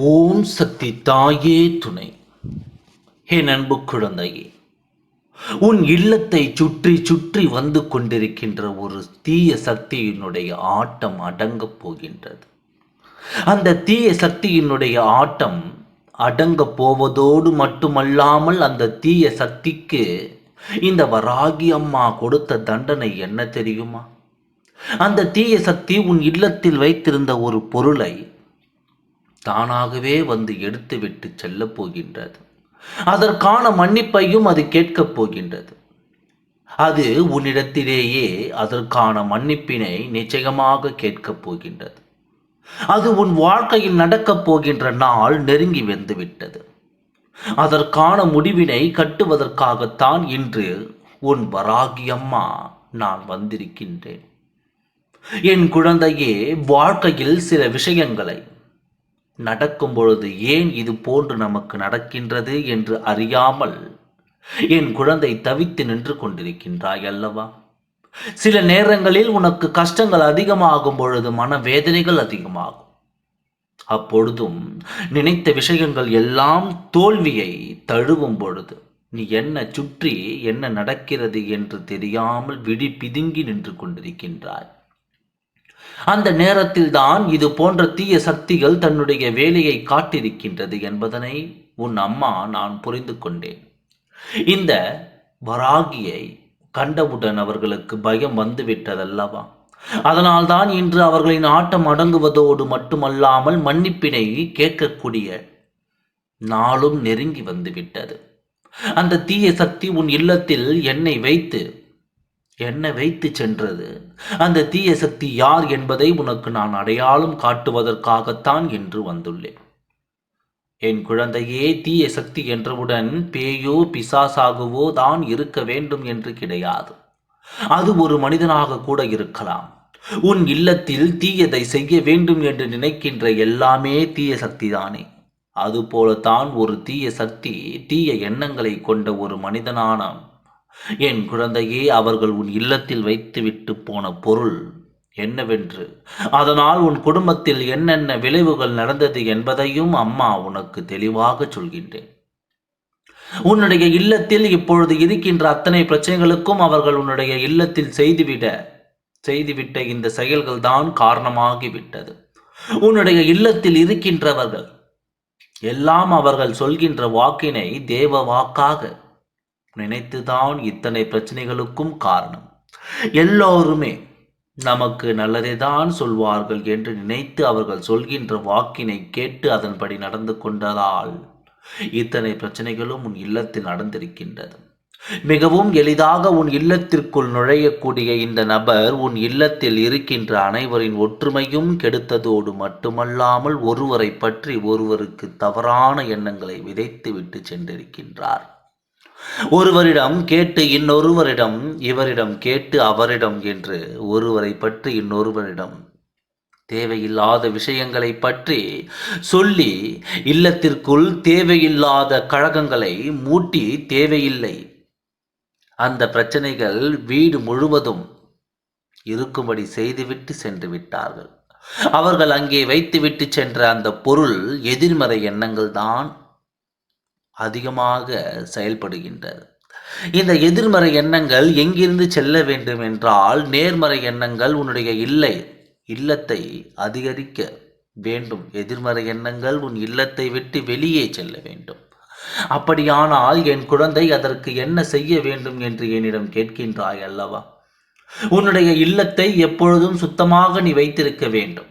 ஓம் சக்தி தாயே துணை. ஹே நண்பு குழந்தையே உன் இல்லத்தை சுற்றி சுற்றி வந்து கொண்டிருக்கின்ற ஒரு தீய சக்தியினுடைய ஆட்டம் அடங்கப் போகின்றது. அந்த தீய சக்தியினுடைய ஆட்டம் அடங்கப் போவதோடு மட்டுமல்லாமல் அந்த தீய சக்திக்கு இந்த வராகி அம்மா கொடுத்த தண்டனை என்ன தெரியுமா? அந்த தீய சக்தி உன் இல்லத்தில் வைத்திருந்த ஒரு பொருளை தானாகவே வந்து எடுத்துவிட்டு செல்லப் போகின்றது. அதற்கான மன்னிப்பையும் அது கேட்கப் போகின்றது. அது உன்னிடத்திலேயே அதற்கான மன்னிப்பினை நிச்சயமாக கேட்கப் போகின்றது. அது உன் வாழ்க்கையில் நடக்கப் போகின்ற நாள் நெருங்கி வந்துவிட்டது அதற்கான முடிவினை கட்டுவதற்காகத்தான் இன்று உன் வராகியம்மா நான் வந்திருக்கின்றேன். என் குழந்தையே வாழ்க்கையில் சில விஷயங்களை நடக்கும் பொழுது ஏன் இது போன்று நமக்கு நடக்கின்றது என்று அறியாமல் என் குழந்தை தவித்து நின்று கொண்டிருக்கின்றாய் அல்லவா? சில நேரங்களில் உனக்கு கஷ்டங்கள் அதிகமாகும் பொழுது மனவேதனைகள் அதிகமாகும். அப்பொழுதும் நினைத்த விஷயங்கள் எல்லாம் தோல்வியை தழுவும் பொழுது நீ என்ன சுற்றி என்ன நடக்கிறது என்று தெரியாமல் விடி பிதுங்கி நின்று கொண்டிருக்கின்றாய். அந்த நேரத்தில் தான் இது போன்ற தீய சக்திகள் தன்னுடைய வேலையை காட்டிருக்கின்றது என்பதனை உன் அம்மா நான் புரிந்து கொண்டேன். இந்த வராகியை கண்டவுடன் அவர்களுக்கு பயம் வந்துவிட்டதல்லவா? அதனால்தான் இன்று அவர்களின் ஆட்டம் அடங்குவதோடு மட்டுமல்லாமல் மன்னிப்பினை கேட்கக்கூடிய நாளும் நெருங்கி வந்துவிட்டது. அந்த தீய சக்தி உன் இல்லத்தில் என்னை வைத்து என்னை வைத்து சென்றது. அந்த தீய சக்தி யார் என்பதை உனக்கு நான் அடையாளம் காட்டுவதற்காகத்தான் என்று வந்துள்ளேன். என் குழந்தையே தீய சக்தி என்றவுடன் பேயோ பிசாசாகவோ தான் இருக்க வேண்டும் என்று கிடையாது. அது ஒரு மனிதனாக கூட இருக்கலாம். உன் இல்லத்தில் தீயதை செய்ய வேண்டும் என்று நினைக்கின்ற எல்லாமே தீய சக்திதானே. அதுபோலத்தான் ஒரு தீய சக்தி தீய எண்ணங்களை கொண்ட ஒரு மனிதனான என் குழந்தையே அவர்கள் உன் இல்லத்தில் வைத்துவிட்டு போன பொருள் என்னவென்று? அதனால் உன் குடும்பத்தில் என்னென்ன விளைவுகள் நடந்தது என்பதையும் அம்மா உனக்கு தெளிவாக சொல்கின்றேன். உன்னுடைய இல்லத்தில் இப்பொழுது இருக்கின்ற அத்தனை பிரச்சனைகளுக்கும் அவர்கள் உன்னுடைய இல்லத்தில் செய்துவிட செய்துவிட்ட இந்த செயல்கள் தான் காரணமாகிவிட்டது. உன்னுடைய இல்லத்தில் இருக்கின்றவர்கள் எல்லாம் அவர்கள் சொல்கின்ற வாக்கினை தேவ வாக்காக நினைத்துதான் இத்தனை பிரச்சனைகளுக்கும் காரணம். எல்லோருமே நமக்கு நல்லதை தான் சொல்வார்கள் என்று நினைத்து அவர்கள் சொல்கின்ற வாக்கினை கேட்டு அதன்படி நடந்து கொண்டதால் இத்தனை பிரச்சனைகளும் உன் இல்லத்தில் நடந்திருக்கின்றது. மிகவும் எளிதாக உன் இல்லத்திற்குள் நுழையக்கூடிய இந்த நபர் உன் இல்லத்தில் இருக்கின்ற அனைவரின் ஒற்றுமையும் கெடுத்ததோடு மட்டுமல்லாமல் ஒருவரை பற்றி ஒருவருக்கு தவறான எண்ணங்களை விதைத்து விட்டு சென்றிருக்கின்றார். ஒருவரிடம் கேட்டு இன்னொருவரிடம் இவரிடம் கேட்டு அவரிடம் என்று ஒருவரை பற்றி இன்னொருவரிடம் தேவையில்லாத விஷயங்களை பற்றி சொல்லி இல்லத்திற்குள் தேவையில்லாத கழகங்களை மூட்டி தேவையில்லை. அந்த பிரச்சனைகள் வீடு முழுவதும் இருக்கும்படி செய்துவிட்டு சென்று விட்டார்கள். அவர்கள் அங்கே வைத்துவிட்டு சென்ற அந்த பொருள் எதிர்மறை எண்ணங்கள் தான் அதிகமாக செயல்படுகின்றது. இந்த எதிர்மறை எண்ணங்கள் எங்கிருந்து செல்ல வேண்டும் என்றால் நேர்மறை எண்ணங்கள் உன்னுடைய இல்லை இல்லத்தை அதிகரிக்க வேண்டும். எதிர்மறை எண்ணங்கள் உன் இல்லத்தை விட்டு வெளியே செல்ல வேண்டும். அப்படியானால் என் குழந்தை அதற்கு என்ன செய்ய வேண்டும் என்று என்னிடம் கேட்கின்றாய் அல்லவா? உன்னுடைய இல்லத்தை எப்பொழுதும் சுத்தமாக நீ வைத்திருக்க வேண்டும்.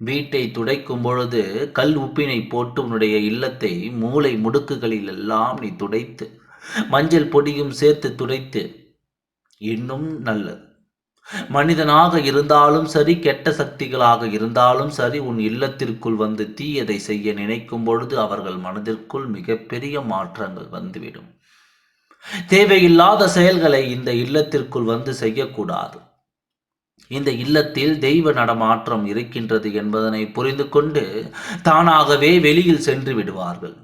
வீட்டை துடைக்கும் பொழுது கல் உப்பினை போட்டு உன்னுடைய இல்லத்தை மூளை முடுக்குகளில் எல்லாம் நீ துடைத்து மஞ்சள் பொடியும் சேர்த்து துடைத்து இன்னும் நல்லது. மனிதனாக இருந்தாலும் சரி கெட்ட சக்திகளாக இருந்தாலும் சரி உன் இல்லத்திற்குள் வந்து தீயதை செய்ய நினைக்கும் பொழுது அவர்கள் மனதிற்குள் மிகப்பெரிய மாற்றங்கள் வந்துவிடும். தேவையில்லாத செயல்களை இந்த இல்லத்திற்குள் வந்து செய்யக்கூடாது. இந்த இல்லத்தில் தெய்வ நடமாற்றம் இருக்கின்றது என்பதனை புரிந்து கொண்டு தானாகவே வெளியில் சென்று விடுவார்கள்.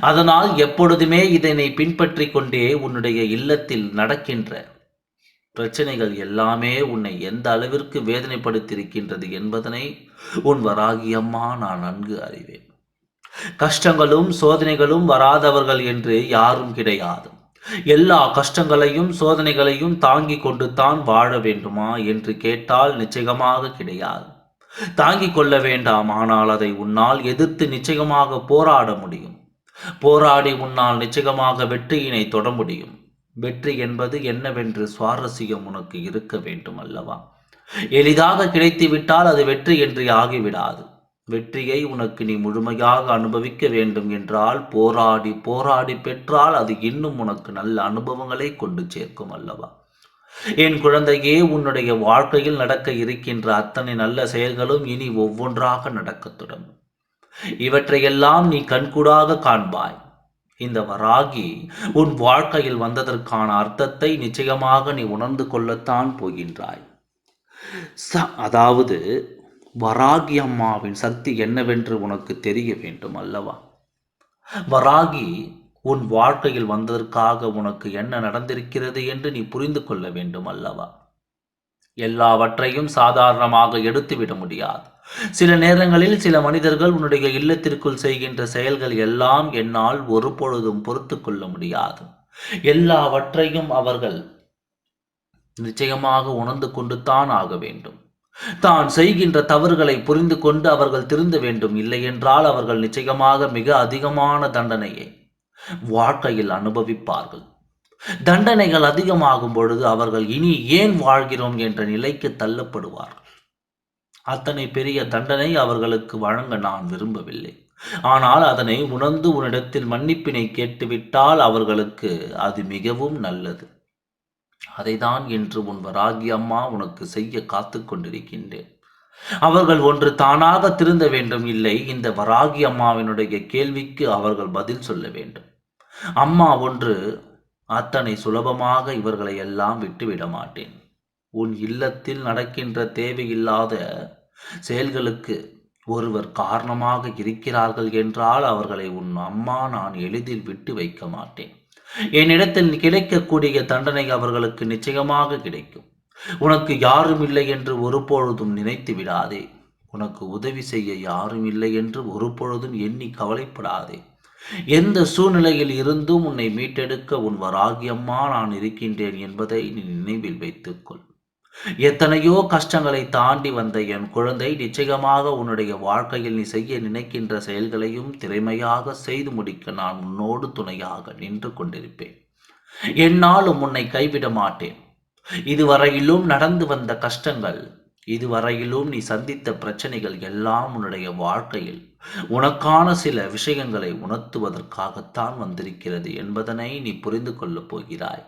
அதனால் எப்பொழுதுமே இதனை பின்பற்றி கொண்டே உன்னுடைய இல்லத்தில் நடக்கின்ற பிரச்சனைகள் எல்லாமே உன்னை எந்த அளவிற்கு வேதனைப்படுத்தியிருக்கின்றது என்பதனை உன் வராகியம்மா நான் நன்கு அறிவேன். கஷ்டங்களும் சோதனைகளும் வராதவர்கள் என்று யாரும் கிடையாது. எல்லா கஷ்டங்களையும் சோதனைகளையும் தாங்கிக் கொண்டு தான் வாழ வேண்டுமா என்று கேட்டால் நிச்சயமாக கிடையாது. தாங்கிக் கொள்ள வேண்டாம் ஆனால் அதை உன்னால் எதிர்த்து நிச்சயமாக போராட முடியும். போராடி உன்னால் நிச்சயமாக வெற்றியினை தொட முடியும். வெற்றி என்பது என்னவென்று சுவாரஸ்யம் உனக்கு இருக்க வேண்டும் அல்லவா எளிதாக கிடைத்துவிட்டால் அது வெற்றி என்று ஆகிவிடாது. வெற்றியை உனக்கு நீ முழுமையாக அனுபவிக்க வேண்டும் என்றால் போராடி போராடி பெற்றால் அது இன்னும் உனக்கு நல்ல அனுபவங்களை கொண்டு சேர்க்கும் அல்லவா? என் குழந்தையே உன்னுடைய வாழ்க்கையில் நடக்க இருக்கின்ற அத்தனை நல்ல செயல்களும் இனி ஒவ்வொன்றாக நடக்கத் தொடங்கும். இவற்றையெல்லாம் நீ கண்கூடாக காண்பாய். இந்த வராகி உன் வாழ்க்கையில் வந்ததற்கான அர்த்தத்தை நிச்சயமாக நீ உணர்ந்து கொள்ளத்தான் போகின்றாய். ச அதாவது வராகி அம்மாவின் சக்தி என்னவென்று உனக்கு தெரிய வேண்டும் அல்லவா? வராகி உன் வாழ்க்கையில் வந்ததற்காக உனக்கு என்ன நடந்திருக்கிறது என்று நீ புரிந்து கொள்ள வேண்டும் அல்லவா? எல்லாவற்றையும் சாதாரணமாக எடுத்துவிட முடியாது. சில நேரங்களில் சில மனிதர்கள் உன்னுடைய இல்லத்திற்குள் செய்கின்ற செயல்கள் எல்லாம் என்னால் ஒரு பொழுதும் பொறுத்து கொள்ள முடியாது. எல்லாவற்றையும் அவர்கள் நிச்சயமாக உணர்ந்து கொண்டு தான் ஆக வேண்டும். தான் செய்கின்ற தவறுகளை புரிந்து கொண்டு அவர்கள் திருந்த வேண்டும் இல்லை என்றால் அவர்கள் நிச்சயமாக மிக அதிகமான தண்டனையை வாழ்க்கையில் அனுபவிப்பார்கள். தண்டனைகள் அதிகமாகும் பொழுது அவர்கள் இனி ஏன் வாழ்கிறோம் என்ற நிலைக்கு தள்ளப்படுவார்கள். அத்தனை பெரிய தண்டனை அவர்களுக்கு வழங்க நான் விரும்பவில்லை. ஆனால் அதனை உணர்ந்து உன்னிடத்தில் மன்னிப்பினை கேட்டுவிட்டால் அவர்களுக்கு அது மிகவும் நல்லது. அதைதான் என்று உன் வராகி அம்மா உனக்கு செய்ய காத்து கொண்டிருக்கின்றேன். அவர்கள் ஒன்று தானாக திருந்த வேண்டும் இல்லை இந்த வராகி அம்மாவினுடைய கேள்விக்கு அவர்கள் பதில் சொல்ல வேண்டும். அம்மா ஒன்று அத்தனை சுலபமாக இவர்களை எல்லாம் விட்டுவிட மாட்டேன். உன் இல்லத்தில் நடக்கின்ற தேவையில்லாத செயல்களுக்கு ஒருவர் காரணமாக இருக்கிறார்கள் என்றால் அவர்களை உன் அம்மா நான் எளிதில் விட்டு வைக்க மாட்டேன். என்னிடத்தில் கிடைக்கக்கூடிய தண்டனை அவர்களுக்கு நிச்சயமாக கிடைக்கும். உனக்கு யாரும் இல்லை என்று ஒருபொழுதும் நினைத்து விடாதே. உனக்கு உதவி செய்ய யாரும் இல்லை என்று ஒருபொழுதும் எண்ணி கவலைப்படாதே. எந்த சூழ்நிலையில் இருந்தும் உன்னை மீட்டெடுக்க உன் வராகியம்மா நான் இருக்கின்றேன் என்பதை நீ நினைவில் வைத்துக்கொள். எத்தனையோ கஷ்டங்களை தாண்டி வந்த என் குழந்தை நிச்சயமாக உன்னுடைய வாழ்க்கையில் நீ செய்ய நினைக்கின்ற செயல்களையும் திறமையாக செய்து முடிக்க நான் உன்னோடு துணையாக நின்று கொண்டிருப்பேன். என்னாலும் உன்னை கைவிட மாட்டேன். இதுவரையிலும் நடந்து வந்த கஷ்டங்கள் இதுவரையிலும் நீ சந்தித்த பிரச்சனைகள் எல்லாம் உன்னுடைய வாழ்க்கையில் உனக்கான சில விஷயங்களை உணர்த்துவதற்காகத்தான் வந்திருக்கிறது என்பதனை நீ புரிந்து கொள்ளப் போகிறாய்.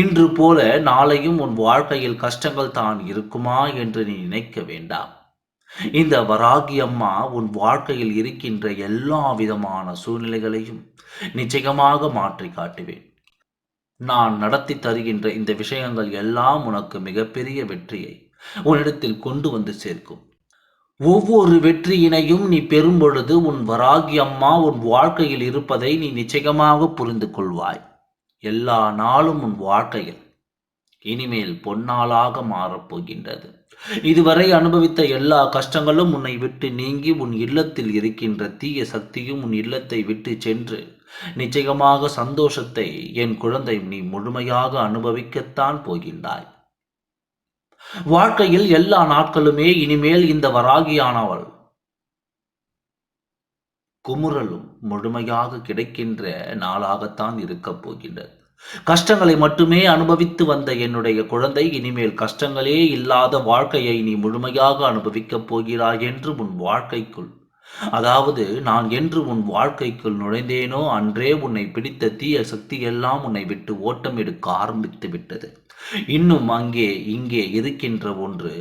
இன்று போல நாளையும் உன் வாழ்க்கையில் கஷ்டங்கள் தான் இருக்குமா என்று நீ நினைக்க வேண்டாம். இந்த வராகி அம்மா உன் வாழ்க்கையில் இருக்கின்ற எல்லா விதமான சூழ்நிலைகளையும் நிச்சயமாக மாற்றி காட்டுவேன். நான் நடத்தி தருகின்ற இந்த விஷயங்கள் எல்லாம் உனக்கு மிகப்பெரிய வெற்றியை உன்னிடத்தில் கொண்டு வந்து சேர்க்கும். ஒவ்வொரு வெற்றியினையும் நீ பெறும் பொழுது உன் வராகி அம்மா உன் வாழ்க்கையில் இருப்பதை நீ நிச்சயமாக புரிந்து கொள்வாய். எல்லா நாளும் உன் வாழ்க்கையில் இனிமேல் பொன்னாளாக மாறப்போகின்றது இதுவரை அனுபவித்த எல்லா கஷ்டங்களும் உன்னை விட்டு நீங்கி உன் இல்லத்தில் இருக்கின்ற தீய சக்தியும் உன் இல்லத்தை விட்டு சென்று நிச்சயமாக சந்தோஷத்தை என் குழந்தை நீ முழுமையாக அனுபவிக்கத்தான் போகின்றாய். வாழ்க்கையில் எல்லா நாட்களுமே இனிமேல் இந்த வராகியானவள் குமுறலும் முழுமையாக கிடைக்கின்ற நாளாகத்தான் இருக்கப் போகின்றது. கஷ்டங்களை மட்டுமே அனுபவித்து வந்த என்னுடைய குழந்தை இனிமேல் கஷ்டங்களே இல்லாத வாழ்க்கையை நீ முழுமையாக அனுபவிக்கப் போகிறாய் என்று உன் வாழ்க்கைக்குள். அதாவது நான் என்று உன் வாழ்க்கைக்குள் நுழைந்தேனோ அன்றே உன்னை பிடித்த தீய சக்தி எல்லாம் உன்னை விட்டு ஓட்டம் எடுக்க ஆரம்பித்து விட்டது. இன்னும் அங்கே இங்கே இருக்கின்ற ஒன்று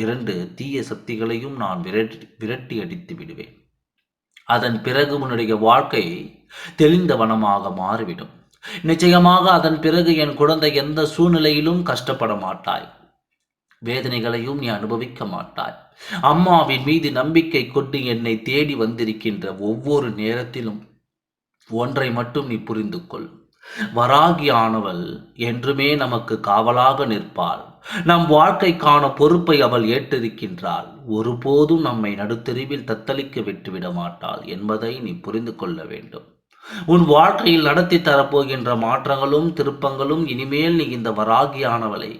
இரண்டு தீய சக்திகளையும் நான் விரட்டி விரட்டி அடித்து விடுவேன். அதன் பிறகு உன்னுடைய வாழ்க்கை தெளிந்த வனமாக மாறிவிடும். நிச்சயமாக அதன் பிறகு என் குழந்தை எந்த சூழ்நிலையிலும் கஷ்டப்பட மாட்டாய். வேதனைகளையும் நீ அனுபவிக்க மாட்டாய். அம்மாவின் மீது நம்பிக்கை கொண்டு என்னை தேடி வந்திருக்கின்ற ஒவ்வொரு நேரத்திலும் ஒன்றை மட்டும் நீ புரிந்து கொள் வராகியானவள் என்றுமே நமக்கு காவலாக நிற்பாள். நம் வாழ்க்கைக்கான பொறுப்பை அவள் ஏற்றிருக்கின்றாள். ஒருபோதும் நம்மை நடுத்தெருவில் தத்தளிக்க விட்டுவிட மாட்டாள் என்பதை நீ புரிந்து கொள்ள வேண்டும். உன் வாழ்க்கையில் நடத்தி தரப்போகின்ற மாற்றங்களும் திருப்பங்களும் இனிமேல் நீ இந்த வராகியானவளை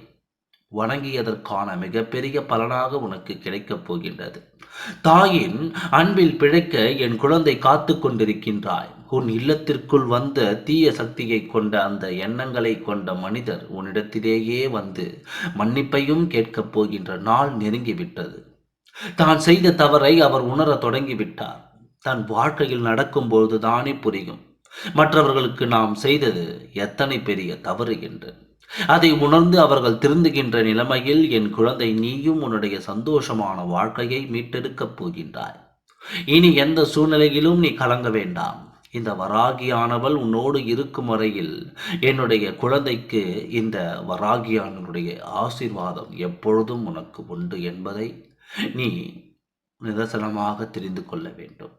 வணங்கியதற்கான மிகப்பெரிய பலனாக உனக்கு கிடைக்கப் போகின்றது. தாயின் அன்பில் பிழைக்க என் குழந்தை காத்து கொண்டிருக்கின்றாய். உன் இல்லத்திற்குள் வந்த தீய சக்தியை கொண்ட அந்த எண்ணங்களை கொண்ட மனிதர் உன்னிடத்திலேயே வந்து மன்னிப்பையும் கேட்கப் போகின்ற நாள் நெருங்கிவிட்டது. தான் செய்த தவறை அவர் உணர தொடங்கிவிட்டார். தன் வாழ்க்கையில் நடக்கும்போது தானே புரியும். மற்றவர்களுக்கு நாம் செய்தது எத்தனை பெரிய தவறு என்று. அதை உணர்ந்து அவர்கள் திருந்துகின்ற நிலைமையில் என் குழந்தை நீயும் உன்னுடைய சந்தோஷமான வாழ்க்கையை மீட்டெடுக்கப் போகின்றாய். இனி எந்த சூழ்நிலையிலும் நீ கலங்க வேண்டாம். இந்த வராகியானவள் உன்னோடு இருக்கும் வரையில் என்னுடைய குழந்தைக்கு இந்த வராகியானவனுடைய ஆசீர்வாதம் எப்பொழுதும் உனக்கு உண்டு என்பதை நீ நிதர்சனமாக தெரிந்து கொள்ள வேண்டும்.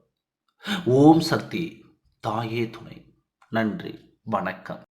ஓம் சக்தி தாயே துணை. நன்றி வணக்கம்.